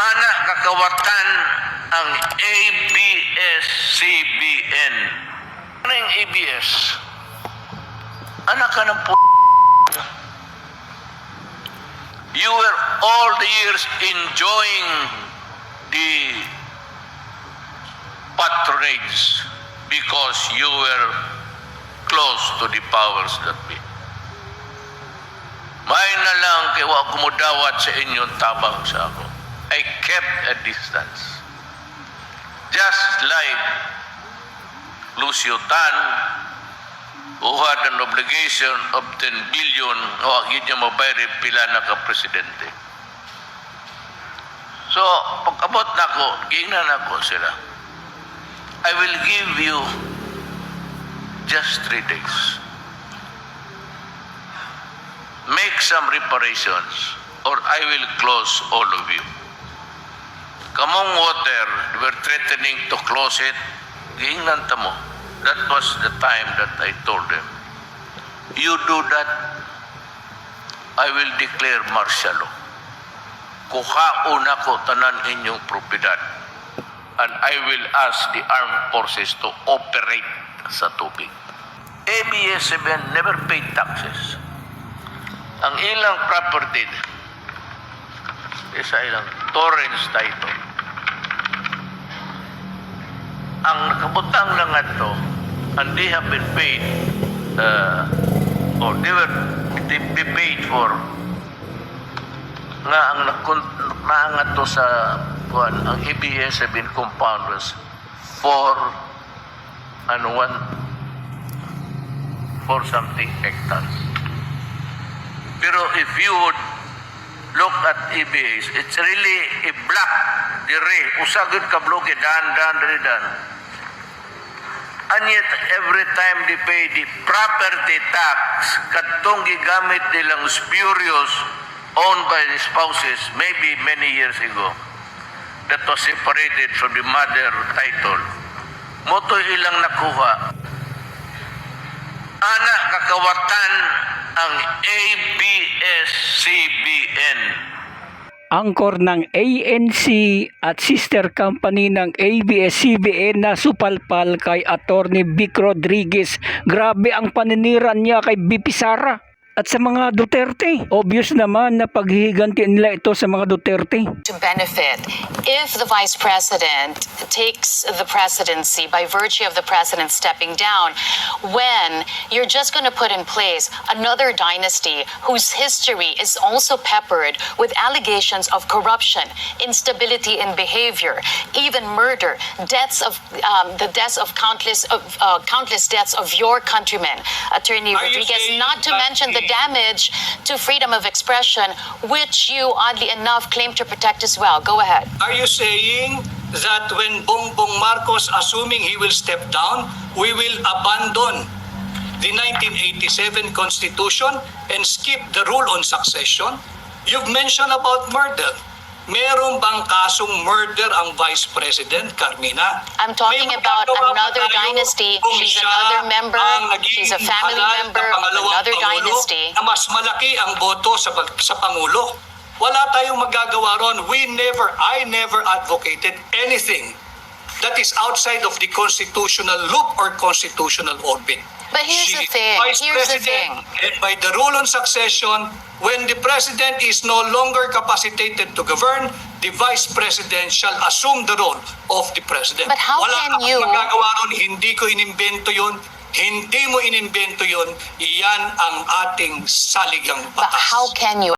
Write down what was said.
Ana kakawatan ang ABS-CBN. Ano yung ABS? Anak ka ng p***. You were all the years enjoying the patronage because you were close to the powers that be. May na lang kay wa kumudawat sa inyong tabang sa ako. I kept a distance. Just like Lucio Tan, who had an obligation of 10 billion, o agad niya mabayari pila na ka-presidente. So, pag-abot na ako, gingnan ako sila. I will give you just three days. Make some reparations or I will close all of you. Kamong water, they were threatening to close it. Gingnan ta mo. That was the time that I told them. You do that, I will declare martial law. Kuhaon ako tanan inyong propiedad. And I will ask the armed forces to operate sa tubig. ABS-CBN never paid taxes. Ang ilang property isa ilang Torrens title. Ang nakabutang lang ato, and they have been paid, uh, or they were they be paid for nga ang naangat to sa kuan ang ABS have been compound was for ano one for something hectares. Pero if you would look at EBAs, it's really a black dire usagod ka bloke dan dan dire dan. And yet, every time they pay the property tax, katong gigamit nilang spurious owned by the spouses maybe many years ago that was separated from the mother title. Moto ilang nakuha. Ana kakawatan ang ABS-CBN. angkor ng ANC at sister company ng ABS-CBN na supalpal kay Attorney Vic Rodriguez. Grabe ang paninira niya kay BP Sara at sa mga Duterte. Obvious naman na paghihiganti nila ito sa mga Duterte. to benefit if the vice president takes the presidency by virtue of the president stepping down when you're just going to put in place another dynasty whose history is also peppered with allegations of corruption instability in behavior even murder deaths of um, the deaths of countless of uh, countless deaths of your countrymen attorney Are rodriguez not to mention the the- damage to freedom of expression which you oddly enough claim to protect as well go ahead Are you saying that when Bongbong Marcos assuming he will step down, we will abandon the 1987 Constitution and skip the rule on succession? You've mentioned about murder. Meron bang kasong murder ang Vice President, Carmina? I'm talking about another dynasty. She's another member. She's a family member of another dynasty. Na mas malaki ang boto sa, sa Pangulo. Wala tayong magagawa ron. We never, I never advocated anything that is outside of the constitutional loop or constitutional orbit. But here's the She- thing. Vice Here's the President, eh, by the rule on succession, when the President is no longer capacitated to govern, the Vice President shall assume the role of the President. But how Wala can you- magagawa ron, hindi ko inimbento yun, hindi mo inimbento yun, iyan ang ating saligang But batas. how can you